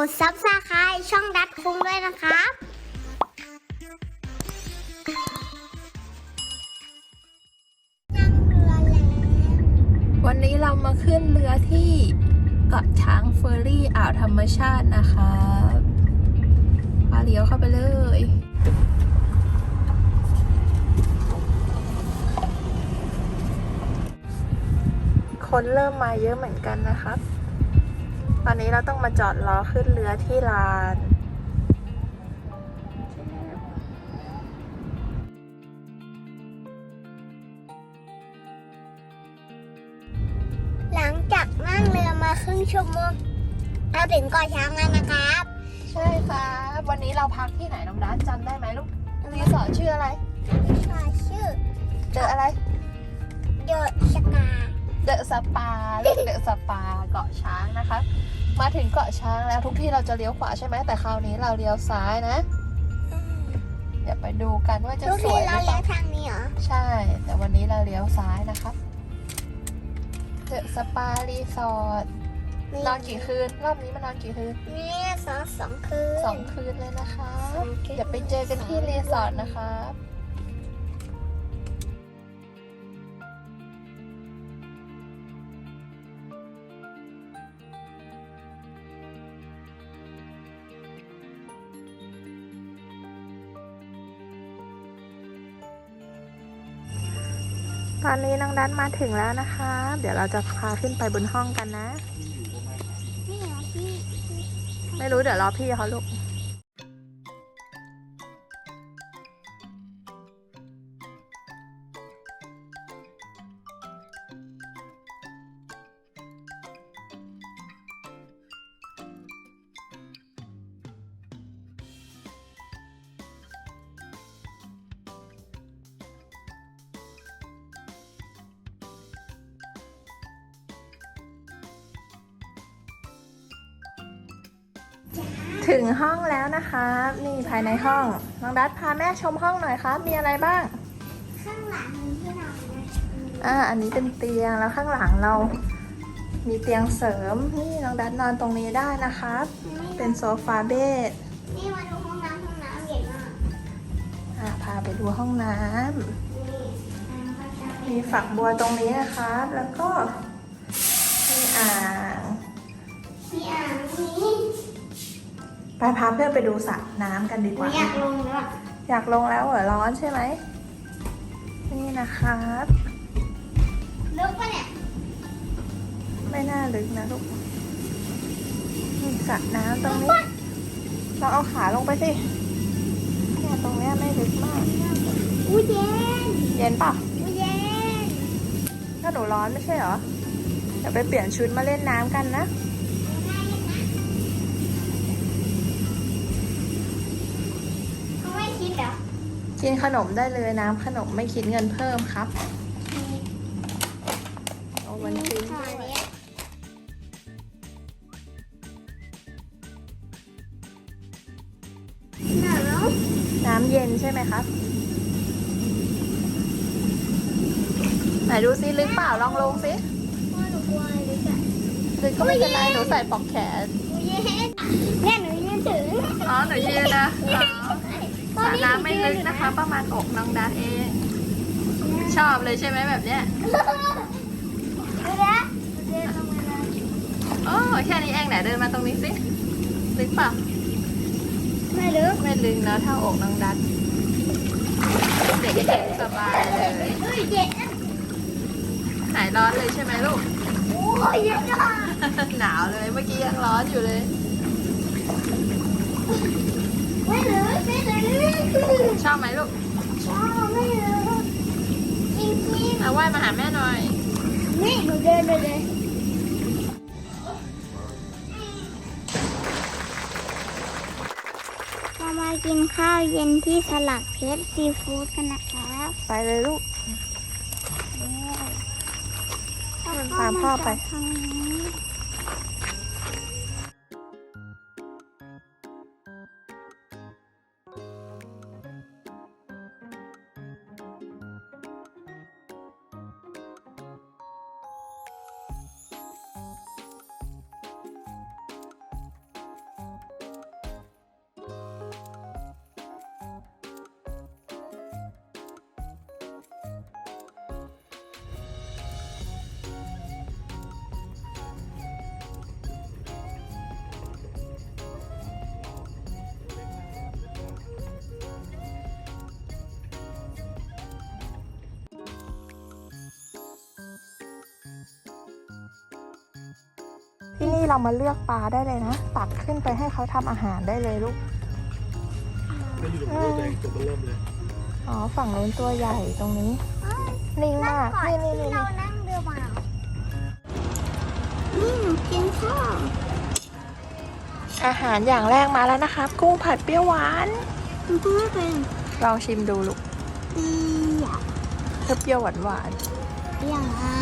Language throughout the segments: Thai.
กดซับสไครต์ช่องดัดคุงด้วยนะครับวันนี้เรามาขึ้นเรือที่เกาะช้างเฟอร์รี่อ่าวธรรมชาตินะคะพาเลี้ยวเข้าไปเลยคนเริ่มมาเยอะเหมือนกันนะครับ อนนี้เราต้องมาจอดรอขึ้นเรือที่ลานหลังจากนั่งเรือมาครึ่งชั่วโมงเราถึงเกาะช้างแล้วนะครับ ใช่ครับวันนี้เราพักที่ไหนน้องด้านจำได้ไหมลูกรีสอร์ทชื่ออะไรค่ะชื่อเจออะไรเดอะสกาเดอะสปาลูกเดอะสปาเกาะช้างนะคะ มาถึงเกาะช้างแล้วทุกที่เราจะเลี้ยวขวาใช่ไหมแต่คราวนี้เราเลี้ยวซ้ายนะ เดี๋ยวไปดูกันว่าจะทุกสทีวยหเรารือเปเลี้ยล่าวทางนี้เหรอใช่ แต่วันนี้เราเลี้ยวซ้ายนะครับเดอะสปารีสอร์ทนอนกี่คืนรอบนี้มานอนกี่คืนนี่สองสองคืนสองคืนเลยนะคะ สองคืนเดี๋ยวไปเจอกันที่รีสอร์ทนะคะ ตอนนี้น้องดันมาถึงแล้วนะคะ เดี๋ยวเราจะพาขึ้นไปบนห้องกันนะนี่เหรอพี่ไม่รู้เดี๋ยวรอพี่เขาลูก ถึงห้องแล้วนะคะนี่ภายในห้อง น้องดัดพาแม่ชมห้องหน่อยครับ มีอะไรบ้าง ข้างหลังมีที่นอนนะอ่า อันนี้เป็นเตียงแล้วข้างหลังเรา มีเตียงเสริม นี่น้องดัดนอนตรงนี้ได้นะครับ เป็นโซฟาเบดนี่มาดูห้องน้ำห้องน้ำใหญ่มากอ่าพาไปดูห้องน้ำนี่อ่าก็จะเป็นมีฝักบัวตรงนี้นะครับ แล้วก็มีอ่างมีอ่างนี้ ไปพาเพื่อนไปดูสระน้ำกันดีหกนูว่า อยากลงแล้วอะอยากลงแล้วเหรอร้อนใช่ไหม นี่นะครับลึกปะเนี่ย ไม่น่าลึกนะลูกนี่สระน้ำตรงนี้ เราเอาขาลงไปสิเนี่ยตรงเนี้ยไม่ลึกมาก อุ้ยเย็น เย็นป่ะอุ้ยเย็นถ้าหนูร้อนไม่ใช่เหรอ เดี๋ยวไปเปลี่ยนชุดมาเล่นน้ำกันนะ กินขนมได้เลยน้ำขนมไม่คิดเงินเพิ่มครับเอาวันจริงด้วยหนาวน้ำเย็นใช่ไหมครับ ไหนดูซิลึกเปล่าลองลงสิพ่อหนูกลัวลึกอะลึกก็ไม่เป็นไรหนูใส่ปลอกแขนอุ้ยเย็นเนี่ยหนูยืนถึงอ๋อหนูยืนนะอ๋อ สระน้ำไม่ลึกนะคะ ประมาณอกน้องดัดเอง ชอบเลยใช่ไหมแบบเนี้ยดูนะเดินลงมาเลยโอ้แค่นี้เองไหนเดินมาตรงนี้สิลึกเปล่าไม่ลึกไม่ลึกนะเท่าอกน้องดัดเด็กๆสบายเลยอุ้ยเย็นหายร้อนเลยใช่ไหมลูก โอ้ยเย็นอะหนาวเลยเมื่อกี้ยังร้อนอยู่เลยไม่ลึกไม่ลึก ชอบไหมลูกชอบไม่ลึกจริงจริงเอาว่ายมาหาแม่หน่อยๆนี่หนูเดินไปเลยเรามากินข้าวเย็นที่สลักเพชรซีฟู้ดกันนะครับไปเลยลูกตามพ่อไปทางนี้ เรามาเลือกปลาได้เลยนะ ตักขึ้นไปให้เขาทำอาหารได้เลยลูกก็อยู่ตรงนี้ตัวเองตัวมันเริ่มเลยอ๋อ ฝั่งนู้นตัวใหญ่ตรงนี้ นิ่งนั่งมากก่อนนี่นี่ที่นี่เรานั่งเรือมานี่หนูกินข้าวอาหารอย่างแรกมาแล้วนะครับกุ้งผัดเปรี้ยวหวานมันก็ไม่เป็นลองชิมดูลูกอีหยาเปรี้ยวหวานหวานอย่างอะ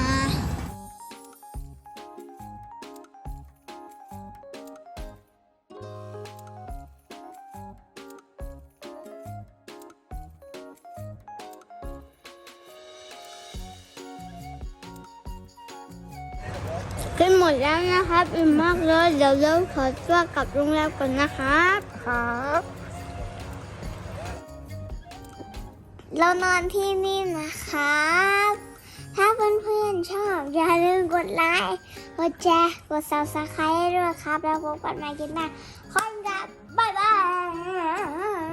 มดแล้วนะครับอิ่มมากเลยเดี๋ยวเราขอตัวกลับโรงแรมก่อนนะครับครับเรานอนที่นี่นะครับ ถ้าเพื่อนๆชอบ อย่าลืมกดไลค์ กดแชร์ กด subscribe ให้ด้วยครับ แล้วพบกันใหม่คลิปหน้าขอบคุณครับบ๊ายบาย